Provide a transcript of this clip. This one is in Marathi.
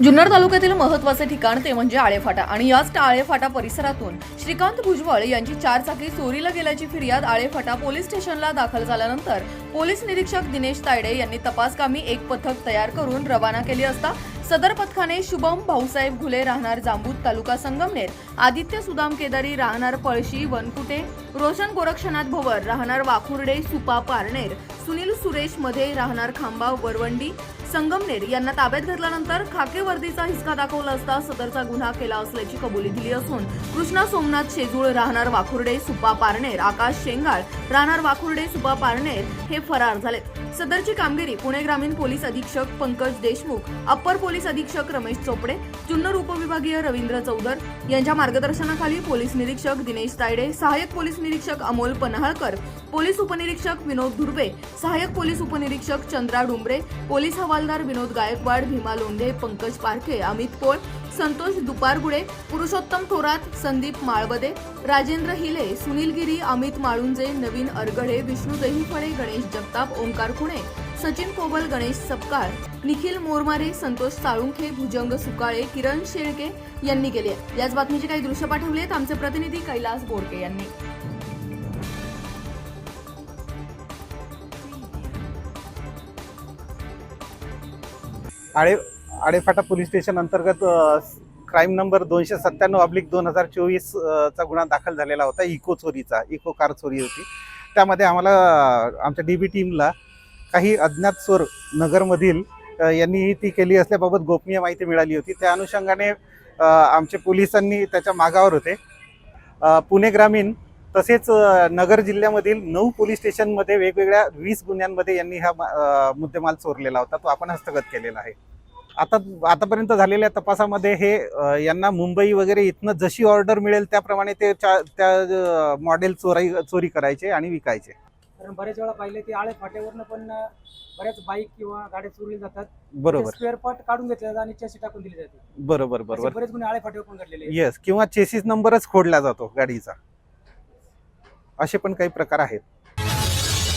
जुन्नर तालुक्यातील महत्त्वाचे ठिकाण ते म्हणजे आळेफाटा. आणि याच आळेफाटा परिसरातून श्रीकांत भुजबळ यांची चारचाकी चोरीला गेल्याची फिर्याद आळेफाटा पोलीस स्टेशनला दाखल झाल्यानंतर पोलीस निरीक्षक दिनेश तायडे यांनी तपासकामी एक पथक तयार करून रवाना केली असता सदर पथकाने शुभम भाऊसाहेब घुले राहणार जांबूत तालुका संगमनेर आदित्य सुदाम केदारी राहणार पळशी वनकुटे रोशन गोरक्षनाथ भवर राहणार वाखुर्डे सुपा पारनेर सुनील सुरेशमध्ये राहणार खांबा वरवंडी संगमनेर यांना ताब्यात घेतल्यानंतर खाके वर्दीचा हिसका दाखवला असता सदरचा गुन्हा केला असल्याची कबुली दिली असून कृष्णा सोमनाथ शेजूळ राहणार वाखुर्डे सुपा पारनेर आकाश शेंगाळ राहणार वाखुर्डे सुपा पारनेर हे फरार झाले सदरची कामगिरी पुणे ग्रामीण पोलीस अधीक्षक पंकज देशमुख अप्पर पोलीस अधीक्षक रमेश चोपडे जुन्नर उपविभागीय रवींद्र चौधर यांच्या मार्गदर्शनाखाली पोलीस निरीक्षक दिनेश तायडे सहाय्यक पोलीस निरीक्षक अमोल पन्हाळकर पोलीस उपनिरीक्षक विनोद धुर्वे सहाय्यक पोलीस उपनिरीक्षक चंद्रा डुंबरे पोलीस हवालदार विनोद गायकवाड भीमा लोंढे पंकज पारखे अमित पोळ संतोष दुपारगुडे पुरुषोत्तम थोरात संदीप माळवदे राजेंद्र हिले सुनील गिरी अमित माळुंजे नवीन अरगडे विष्णू दहीफळे गणेश जगताप ओंकार खुणे सचिन कोबल गणेश सपकाळ निखिल मोरमारे संतोष साळुंखे भुजंग सुकाळे किरण शेळके यांनी केले याच बातमीचे काही दृश्य पाठवलेत आमचे प्रतिनिधी कैलास बोडके यांनी. आळे आडेफाटा पोलीस स्टेशन अंतर्गत क्राईम नंबर दोनशे सत्त्याण्णव अब्लिक दोन हजार चोवीस चा गुन्हा दाखल झालेला होता. इको चोरीचा इको कार चोरी होती. त्यामध्ये आम्हाला आमच्या डी बी टीमला काही अज्ञात चोर नगरमधील यांनी ती केली असल्याबाबत गोपनीय माहिती मिळाली होती. त्या अनुषंगाने आमचे पोलिसांनी त्याच्या मागावर होते. पुणे ग्रामीण तसेच नगर जिल्ह्यामधील नऊ पोलीस स्टेशनमध्ये वेगवेगळ्या वीस गुन्ह्यांमध्ये यांनी हा मा- मुद्देमाल चोरलेला होता. तो आपण हस्तगत केलेला आहे. आता आतापर्यंत झालेल्या तपासामध्ये हे यांना मुंबई वगैरे इथनं जशी ऑर्डर मिळेल त्याप्रमाणे ते त्या त्या मॉडेल चोराई चोरी करायचे आणि विकायचे. कारण बरेच वेळा पाहिले ते आळे फाट्यावरनं पण बऱ्याच बाईक किंवा गाड्या चोरल्या जातात. बरोबर. स्पेअर पार्ट काढून घेतले जातात आणि चेसी टाकून दिली जाते. बरोबर बरोबर. बरेच गुन्हे आळे फाट्यावर पण घडलेले. येस किंवा चेसिस नंबरच खोडला जातो गाडीचा. असे पण काही प्रकार आहेत.